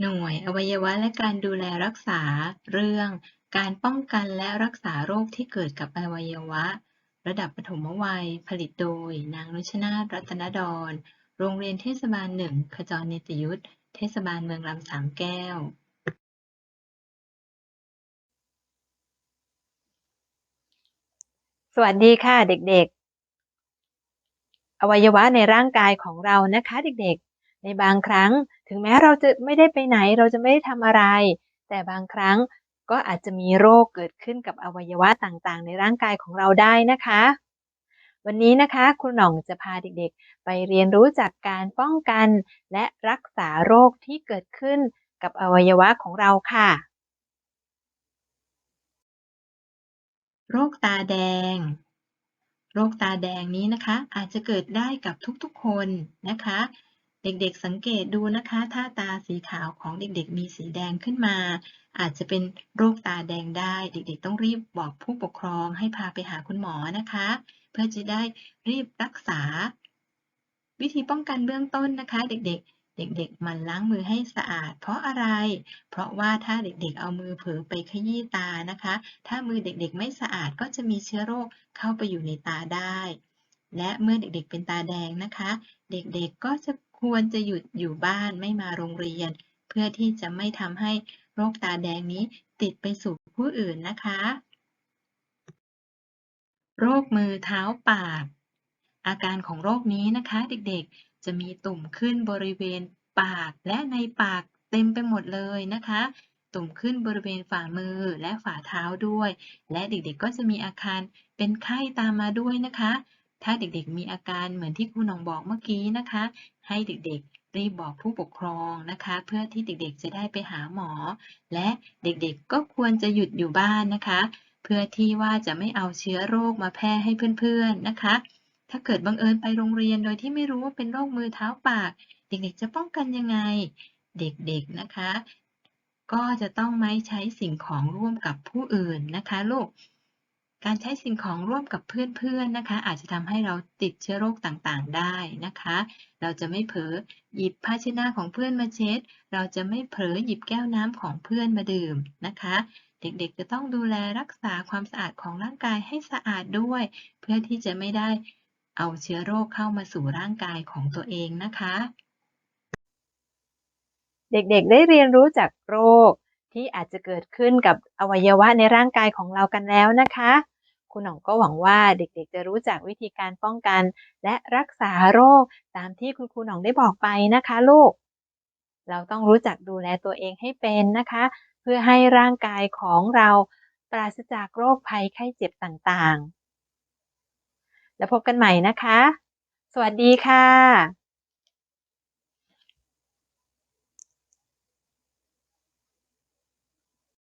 หน่วยอวัยวะและการดูแลรักษา เรื่อง การป้องกันและรักษาโรคที่เกิดกับอวัยวะ ระดับปฐมวัย ผลิตโดย นางนุชนาถรัตนดร โรงเรียนเทศบาลหนึ่งขจรเนตยุทธเทศบาลเมืองลำสามแก้ว สวัสดีค่ะเด็กๆ อวัยวะในร่างกายของเรานะคะเด็กๆ ในบางครั้งถึงแม้เราจะไม่ได้ไปไหนเราจะไม่ได้ทำอะไร แต่บางครั้งก็อาจจะมีโรคเกิดขึ้นกับอวัยวะต่างๆ ในร่างกายของเราได้นะคะ วันนี้นะคะครูหน่องจะพาเด็กๆ ไปเรียนรู้จากการป้องกัน และรักษาโรคที่เกิดขึ้นกับอวัยวะของเราค่ะ โรคตาแดง โรคตาแดงนี้นะคะ อาจจะเกิดได้กับทุกๆคนนะคะ เด็กๆสังเกตดูนะคะ ถ้าตาสีขาวของเด็กๆ มีสีแดงขึ้นมา อาจจะเป็นโรคตาแดงได้ เด็กๆ ต้องรีบบอกผู้ปกครองให้พาไปหาคุณหมอนะคะ เพื่อจะได้รีบรักษา วิธีป้องกันเบื้องต้นนะคะ เด็กๆ เด็กๆ มันล้างมือให้สะอาด เพราะอะไร เพราะว่าถ้าเด็กๆ เอามือเผลอไปขยี้ตานะคะ ถ้ามือเด็กๆ ไม่สะอาดก็จะมีเชื้อโรคเข้าไปอยู่ในตาได้ และเมื่อเด็กๆ เป็นตาแดงนะคะ เด็กๆ ก็จะ ควรจะหยุดอยู่บ้านไม่มาโรงเรียน เพื่อที่จะไม่ทำให้โรคตาแดงนี้ติดไปสู่ผู้อื่นนะคะ โรคมือเท้าปาก อาการของโรคนี้นะคะ เด็กๆ จะมีตุ่มขึ้นบริเวณปากและในปากเต็มไปหมดเลยนะคะ ตุ่มขึ้นบริเวณฝ่ามือและฝ่าเท้าด้วย และเด็กๆก็จะมีอาการเป็นไข้ตามมาด้วยนะคะ ถ้าเด็กๆมีอาการเหมือนที่ครูนองบอกเมื่อกี้นะคะ ให้เด็กๆรีบบอกผู้ปกครองนะคะ เพื่อที่เด็กๆจะได้ไปหาหมอ และเด็กๆก็ควรจะหยุดอยู่บ้านนะคะ เพื่อที่ว่าจะไม่เอาเชื้อโรคมาแพร่ให้เพื่อนๆนะคะ ถ้าเกิดบังเอิญไปโรงเรียนโดยที่ไม่รู้ว่าเป็นโรคมือเท้าปาก เด็กๆจะป้องกันยังไง เด็กๆนะคะ ก็จะต้องไม่ใช้สิ่งของร่วมกับผู้อื่นนะคะลูก การใช้สิ่งของร่วมกับเพื่อนๆนะคะ อาจจะทำให้เราติดเชื้อโรคต่างๆได้นะคะ เราจะไม่เผลอหยิบภาชนะของเพื่อนมาเช็ด เราจะไม่เผลอหยิบแก้วน้ำของเพื่อนมาดื่มนะคะ เด็กๆจะต้องดูแลรักษาความสะอาดของร่างกายให้สะอาดด้วย เพื่อที่จะไม่ได้เอาเชื้อโรคเข้ามาสู่ร่างกายของตัวเองนะคะ เด็กๆได้เรียนรู้จากโรคที่อาจจะเกิดขึ้นกับอวัยวะในร่างกายของเรากันแล้วนะคะ คุณหน่องก็หวังว่าเด็กๆ จะรู้จักวิธีการป้องกัน และรักษาโรคตามที่คุณครูหน่องได้บอกไปนะคะลูก เราต้องรู้จักดูแลตัวเองให้เป็นนะคะ เพื่อให้ร่างกายของเราปราศจากโรคภัยไข้เจ็บต่างๆ แล้วพบกันใหม่นะคะ สวัสดีค่ะ